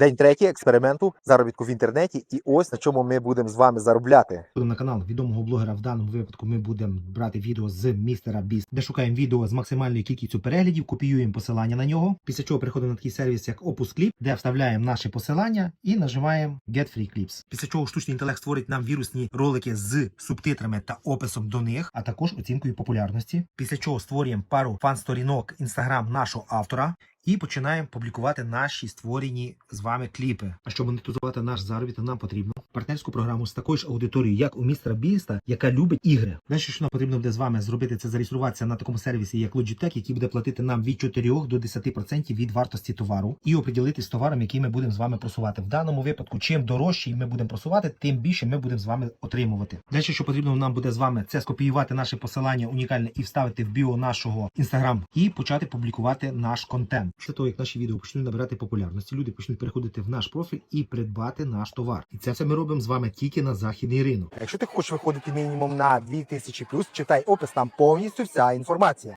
День третій експерименту заробітку в інтернеті. І ось на чому ми будемо з вами заробляти. на канал відомого блогера. В даному випадку ми будемо брати відео з містера Біст, де шукаємо відео з максимальною кількістю переглядів, копіюємо посилання на нього. Після чого переходимо на такий сервіс, як Opus Clip, де вставляємо наше посилання і нажимаємо Get Free Clips. Після чого штучний інтелект створить нам вірусні ролики з субтитрами та описом до них, а також оцінкою популярності. Після чого створюємо пару фан-сторінок інстаграм нашого автора. І починаємо публікувати наші створені з вами кліпи. А щоб монетизувати наш заробіток, нам потрібно партнерську програму з такою ж аудиторією, як у містера Біста, яка любить ігри. Далі, що нам потрібно буде з вами зробити, це зареєструватися на такому сервісі, як Logitech, який буде платити нам від 4 до 10% від вартості товару, і оприділитись з товаром, який ми будемо з вами просувати. В даному випадку, чим дорожчий ми будемо просувати, тим більше ми будемо з вами отримувати. Далі, що потрібно нам буде з вами, це скопіювати наше посилання унікальне і вставити в біо нашого інстаграм і почати публікувати наш контент. Після того, як наші відео почнуть набирати популярності, люди почнуть переходити в наш профіль і придбати наш товар. І це все ми робимо з вами тільки на західний ринок. Якщо ти хочеш виходити мінімум на 2000 читай опис, там повністю вся інформація.